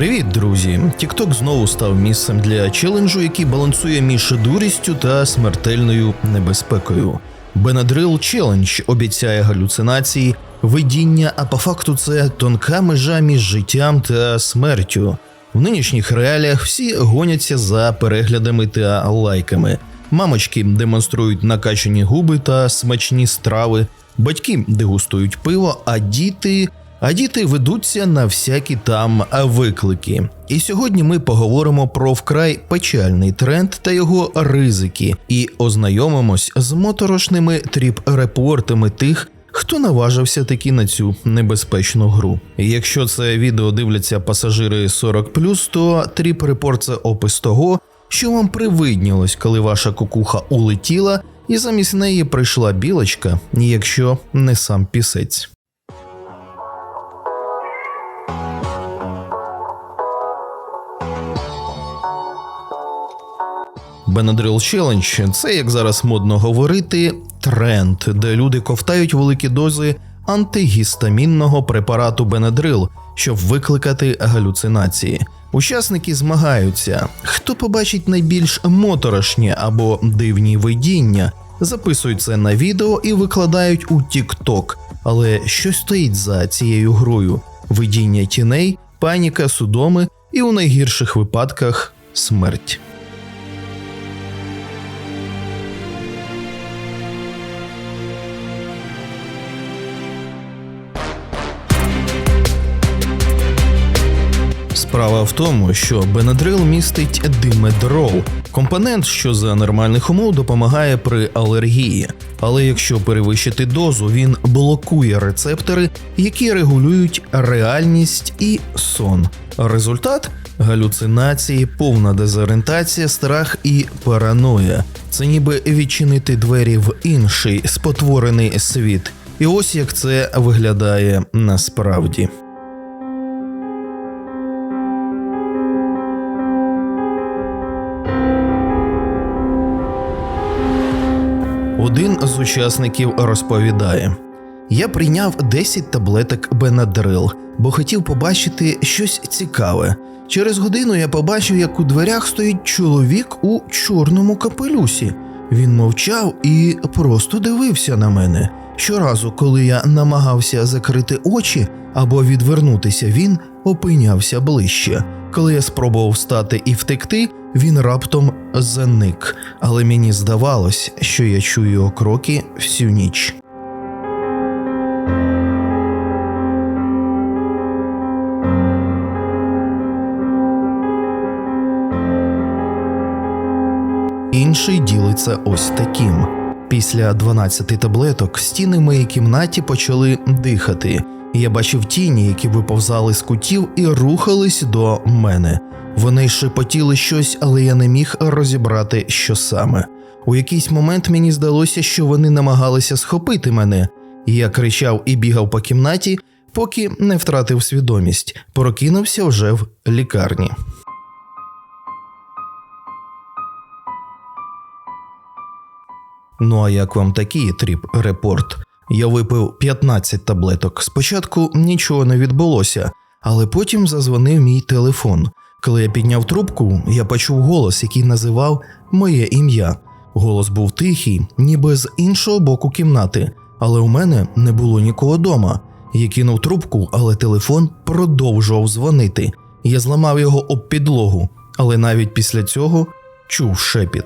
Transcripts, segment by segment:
Привіт, друзі! TikTok знову став місцем для челенджу, який балансує між дурістю та смертельною небезпекою. Benadryl Challenge обіцяє галюцинації, видіння, а по факту це тонка межа між життям та смертю. В нинішніх реаліях всі гоняться за переглядами та лайками. Мамочки демонструють накачані губи та смачні страви, батьки дегустують пиво, а діти. А діти ведуться на всякі там виклики. І сьогодні ми поговоримо про вкрай печальний тренд та його ризики, і ознайомимось з моторошними тріп-репортами тих, хто наважився таки на цю небезпечну гру. Якщо це відео дивляться пасажири 40+, то тріп-репорт це опис того, що вам привиднілось, коли ваша кукуха улетіла, і замість неї прийшла білочка, якщо не сам пісець. Benadryl Challenge – це, як зараз модно говорити, тренд, де люди ковтають великі дози антигістамінного препарату Benadryl, щоб викликати галюцинації. Учасники змагаються, хто побачить найбільш моторошні або дивні видіння, записують це на відео і викладають у TikTok. Але що стоїть за цією грою? Видіння тіней, паніка, судоми і у найгірших випадках смерть. Справа в тому, що Benadryl містить димедрол, компонент, що за нормальних умов допомагає при алергії. Але якщо перевищити дозу, він блокує рецептори, які регулюють реальність і сон. Результат галюцинації, повна дезорієнтація, страх і параноя. Це ніби відчинити двері в інший спотворений світ. І ось як це виглядає насправді. Один з учасників розповідає: Я прийняв 10 таблеток Бенадрил, бо хотів побачити щось цікаве. Через годину я побачив, як у дверях стоїть чоловік у чорному капелюсі. Він мовчав і просто дивився на мене. Щоразу, коли я намагався закрити очі або відвернутися, він опинявся ближче. Коли я спробував встати і втекти, він раптом заник, але мені здавалось, що я чую його кроки всю ніч. Інший ділиться ось таким. Після 12 таблеток стіни в моїй кімнаті почали дихати. Я бачив тіні, які виповзали з кутів і рухались до мене. Вони шепотіли щось, але я не міг розібрати, що саме. У якийсь момент мені здалося, що вони намагалися схопити мене. Я кричав і бігав по кімнаті, поки не втратив свідомість, прокинувся вже в лікарні. Ну а як вам такий тріп репорт? Я випив 15 таблеток. Спочатку нічого не відбулося, але потім зазвонив мій телефон. Коли я підняв трубку, я почув голос, який називав моє ім'я. Голос був тихий, ніби з іншого боку кімнати, але у мене не було нікого дома. Я кинув трубку, але телефон продовжував дзвонити. Я зламав його об підлогу, але навіть після цього чув шепіт.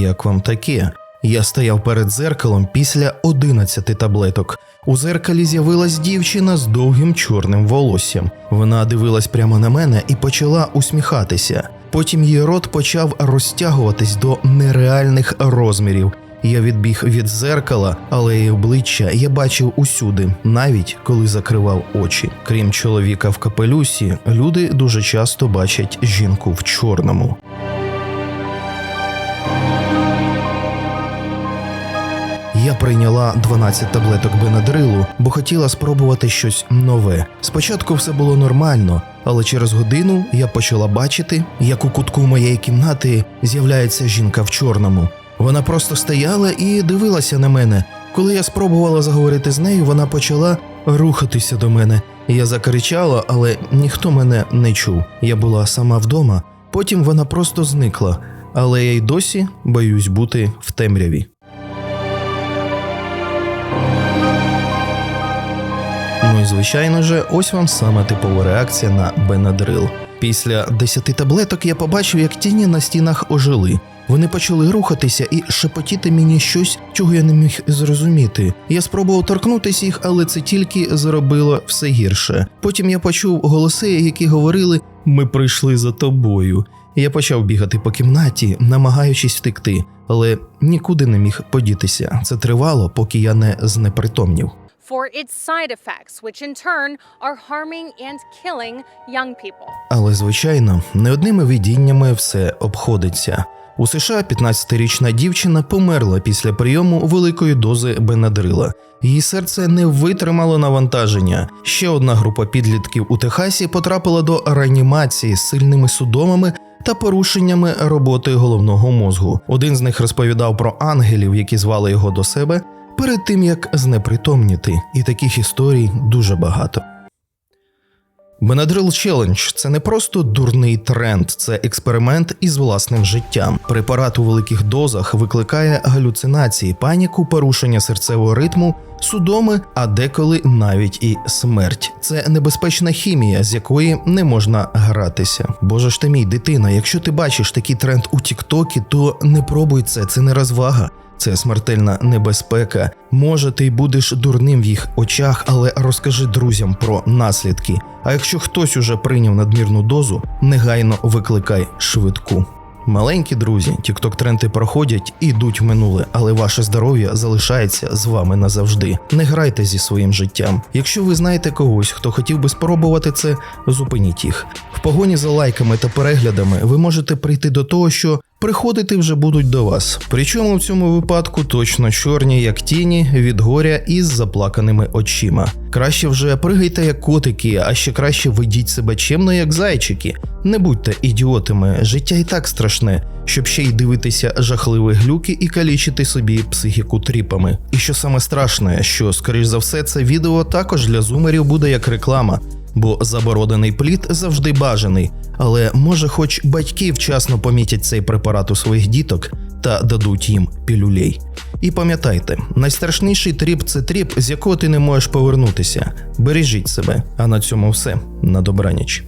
Як вам таке? Я стояв перед зеркалом після 11 таблеток. У зеркалі з'явилась дівчина з довгим чорним волоссям. Вона дивилась прямо на мене і почала усміхатися. Потім її рот почав розтягуватись до нереальних розмірів. Я відбіг від зеркала, але її обличчя я бачив усюди, навіть коли закривав очі. Крім чоловіка в капелюсі, люди дуже часто бачать жінку в чорному. Я прийняла 12 таблеток бенадрилу, бо хотіла спробувати щось нове. Спочатку все було нормально, але через годину я почала бачити, як у кутку моєї кімнати з'являється жінка в чорному. Вона просто стояла і дивилася на мене. Коли я спробувала заговорити з нею, вона почала рухатися до мене. Я закричала, але ніхто мене не чув. Я була сама вдома. Потім вона просто зникла, але я й досі боюсь бути в темряві. Звичайно же, ось вам саме типова реакція на Бенадрил. Після 10 таблеток я побачив, як тіні на стінах ожили. Вони почали рухатися і шепотіти мені щось, чого я не міг зрозуміти. Я спробував торкнутися їх, але це тільки зробило все гірше. Потім я почув голоси, які говорили: Ми прийшли за тобою. Я почав бігати по кімнаті, намагаючись втекти, але нікуди не міг подітися. Це тривало, поки я не знепритомнів. For its side effects, which in turn are harming and killing young people. Але звичайно, не одними видіннями все обходиться. У США 15-річна дівчина померла після прийому великої дози бенадрила. Її серце не витримало навантаження. Ще одна група підлітків у Техасі потрапила до реанімації з сильними судомами та порушеннями роботи головного мозку. Один з них розповідав про ангелів, які звали його до себе перед тим як знепритомніти, і таких історій дуже багато. Benadryl Challenge – це не просто дурний тренд, це експеримент із власним життям. Препарат у великих дозах викликає галюцинації, паніку, порушення серцевого ритму, судоми, а деколи навіть і смерть. Це небезпечна хімія, з якої не можна гратися. Боже ж ти мій дитина, якщо ти бачиш такий тренд у Тіктокі, то не пробуй це, це не розвага. Це смертельна небезпека. Може, ти й будеш дурним в їх очах, але розкажи друзям про наслідки. А якщо хтось уже прийняв надмірну дозу, негайно викликай швидку. Маленькі друзі, тікток тренди проходять і йдуть в минуле, але ваше здоров'я залишається з вами назавжди. Не грайте зі своїм життям. Якщо ви знаєте когось, хто хотів би спробувати це, зупиніть їх. В погоні за лайками та переглядами ви можете прийти до того, що приходити вже будуть до вас. Причому в цьому випадку точно чорні, як тіні, від горя із заплаканими очима. Краще вже пригайте як котики, а ще краще ведіть себе чемно, як зайчики. Не будьте ідіотами, життя і так страшне, щоб ще й дивитися жахливі глюки і калічити собі психіку тріпами. І що саме страшне, що, скоріш за все, це відео також для зумерів буде як реклама бо заборонений плід завжди бажаний. Але може, хоч батьки вчасно помітять цей препарат у своїх діток та дадуть їм пілюлей. І пам'ятайте, найстрашніший тріп це тріп, з якого ти не можеш повернутися. Бережіть себе, а на цьому все. На добраніч.